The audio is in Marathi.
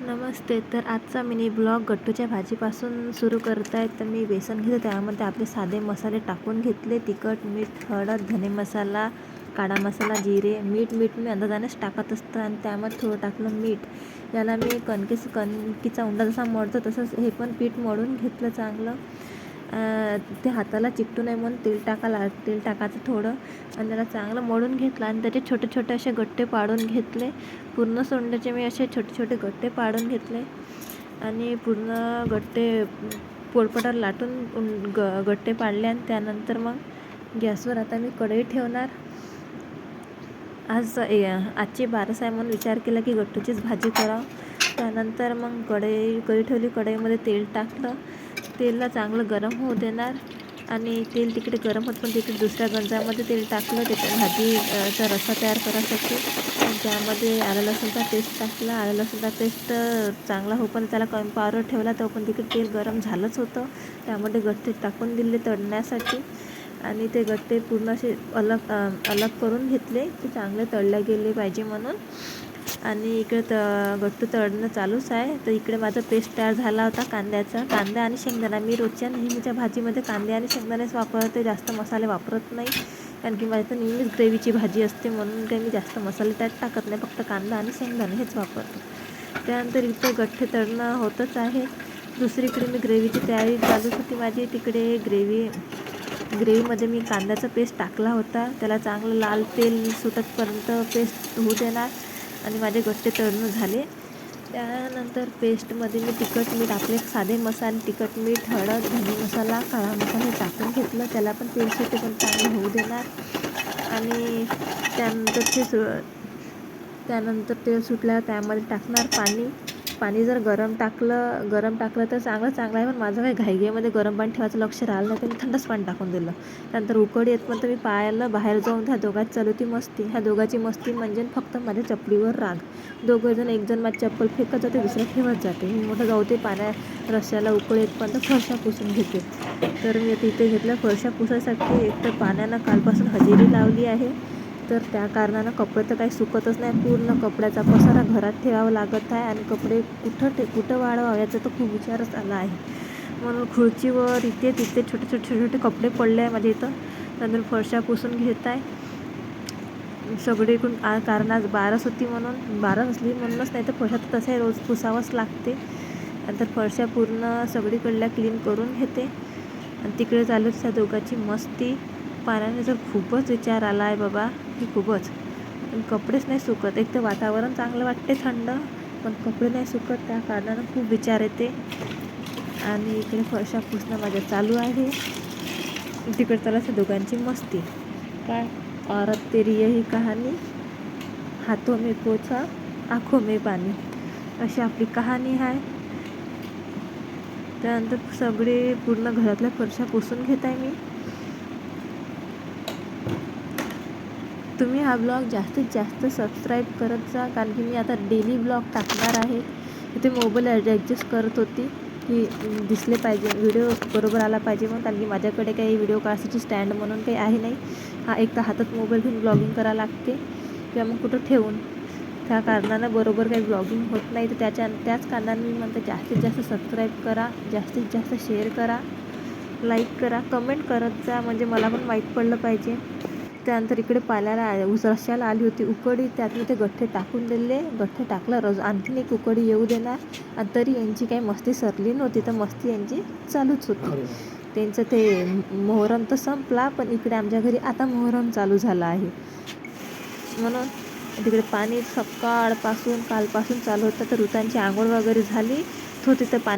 नमस्ते तर आजचा मिनी ब्लॉग गट्टूच्या भाजीपासून सुरू करत आहे तर मी बेसन घेते त्यामध्ये आपले साधे मसाले टाकून घेतले. तिखट मीठ हळद धने मसाला काळा मसाला जिरे मीठ मीठ मी अंदाजानेच टाकत असतं आणि त्यामध्ये थोडं टाकलं मीठ. याला मी कणकेस कणकीचा उंडा जसा मळतो तसंच हे पण पीठ मळून घेतलं चांगलं. ते हाताला चिकटू नये म्हणून तेल टाकायला तेल टाकायचं थोडं आणि त्याला चांगलं मळून घेतलं आणि त्याचे छोटे छोटे असे गट्टे पाडून घेतले. पूर्ण सोंड्याचे मी असे छोटे छोटे गट्टे पाडून घेतले आणि पूर्ण गट्टे पोळपटावर लाटून ग गट्टे पाडले आणि त्यानंतर मग गॅसवर आता मी कढई ठेवणार. आज आजची बारस आहे म्हणून विचार केला की गट्टूचीच भाजी करावं. त्यानंतर मग कढई कढी ठेवली कढईमध्ये तेल टाकलं. तेलला चांगलं गरम होऊ देणार. आणि तेल तिकडे गरम होत पण तिकडे दुसऱ्या गंजामध्ये तेल टाकलं त्याच्या भाजीचा रस्सा तयार करायसाठी त्यामध्ये आलं लसूणचा पेस्ट टाकला. आलं लसूणचा पेस्ट चांगला हो पण त्याला कमी पावर ठेवला तो पण तिकडे तेल गरम झालंच होतं. त्यामध्ये गट्टे टाकून दिले तळण्यासाठी. आणि ते गट्टे पूर्ण असे अलग अलग करून घेतले ते चांगले तळले गेले पाहिजे म्हणून. आणि इकडे त गट्टू तळणं चालूच आहे. तर इकडे माझा पेस्ट तयार झाला होता कांद्याचा. कांदा आणि शेंगदाणा. मी रोजच्या नेहमीच्या भाजीमध्ये कांदे आणि शेंगदाणेच वापरते जास्त मसाले वापरत नाही. कारण की माझी तर नेहमीच ग्रेव्हीची भाजी असते म्हणून काही मी जास्त मसाले त्यात टाकत नाही. फक्त कांदा आणि शेंगदाणे हेच वापरते. त्यानंतर इथं गठ्ठे तळणं होतच आहे. दुसरीकडे मी ग्रेव्हीची तयारी चालूच होती माझी. तिकडे ग्रेव्ही ग्रेव्हीमध्ये मी कांद्याचा पेस्ट टाकला होता. त्याला चांगलं लाल तेल सुटतपर्यंत पेस्ट होऊ देणार. आणि माझे गट्टे तळणं झाले. त्यानंतर पेस्टमध्ये मी तिखट मीठ आपले साधे मसाले तिखट मीठ हळद धने मसाला काळा मसाला टाकून घेतलं. त्याला पण पेस्ट पण चांगलं होऊ देणार. आणि त्यानंतर ते सु त्यानंतर तेल सुटल्यावर त्यामध्ये टाकणार पाणी. पाणी जर गरम टाकलं गरम टाकलं तर चांगलं चांगलं आहे. पण माझं काही घाईघाईमध्ये गरम पाणी ठेवायचं लक्ष राहिलं नाही तर मी थंडच पाणी टाकून दिलं. त्यानंतर उकड येत पण तर मी पायाला बाहेर जाऊन ह्या दोघात चालू ती मस्ती ह्या दोघाची मस्ती म्हणजे फक्त माझ्या चपलीवर राग. दोघंजण एकजण माझी चप्पल फेकत जाते दुसरं ठेवत जाते. मी मोठं जाऊ ते पाण्या रस्त्याला उकळ येत पण तर फरशा पुसून घेते. तर मी तिथे घेतल्या घेतलं फरशा पुसायसाठी एक तर पाण्यानं कालपासून हजेरी लावली आहे. तर त्या कारणानं कपडे तर काही सुकतच नाही पूर्ण कपड्याचा पसारा घरात ठेवावा लागत आहे आणि कपडे कुठं ठे कुठं वाढवा याचा तर खूप विचारच आला आहे. म्हणून खुर्चीवर इथे तिथे छोटे छोटे छोटे छोटे कपडे पडले आहे माझ्या इथं. नंतर फरशा पुसून घेत आहे. सगळीकडून कारण आज बारस होती म्हणून. बारस असली म्हणूनच नाही तर फरशा तर तसे रोज पुसावंच लागते. नंतर फरशा पूर्ण सगळीकडल्या क्लीन करून घेते. आणि तिकडे चालू त्या दोघाची मस्ती. पाण्याने जर खूपच विचार आला आहे बाबा की खूपच. पण कपडेच नाही सुकत. एक तर वातावरण चांगलं वाटते थंड पण कपडे नाही सुकत. त्या कारणानं खूप विचार येते. आणि इकडे फरशा पुसणं माझं चालू आहे. तिकडे त्याला दोघांची मस्ती. काय? औरत तेरी ही कहाणी. हातो मी पोछा आखो मे पाणी अशी आपली कहाणी आहे. त्यानंतर सगळे पूर्ण घरातल्या फरशा पुसून घेत आहे मी. तुम्ही हा ब्लॉग जास्तीत जास्त सबस्क्राईब करत जा कारण की मी आता डेली ब्लॉग टाकणार आहे. इथे मोबाईल ॲडजस्ट करत होती की दिसले पाहिजे व्हिडिओ बरोबर आला पाहिजे म्हणून कारण की माझ्याकडे काही व्हिडिओ काढायची स्टँड म्हणून काही आहे नाही. हा एक तर हातात मोबाईल घेऊन ब्लॉगिंग करावं लागते किंवा मग कुठं ठेवून. त्या कारणानं बरोबर काही ब्लॉगिंग होत नाही. तर त्याच्या त्याच कारणाने मी म्हणते जास्तीत जास्त सबस्क्राईब करा जास्तीत जास्त शेअर करा लाईक करा कमेंट करत जा. म्हणजे मला पण माहीत पडलं पाहिजे. त्यानंतर इकडे पाल्याला ऊस रश्श्याला आली होती उकडी. त्यात मी ते गठ्ठे टाकून दिले. गठ्ठे टाकलं रोज. आणखीन एक उकडी येऊ देणार. आणि तरी यांची काही मस्ती सरली नव्हती. तर मस्ती यांची चालूच होती. त्यांचं ते मोहरम तर संपला पण इकडे आमच्या घरी आता मोहरम चालू झाला आहे. म्हणून तिकडे पाणी सकाळपासून कालपासून चालू होतं. तर ऋतांची आंघोळ वगैरे झाली. तो तिथं पाणी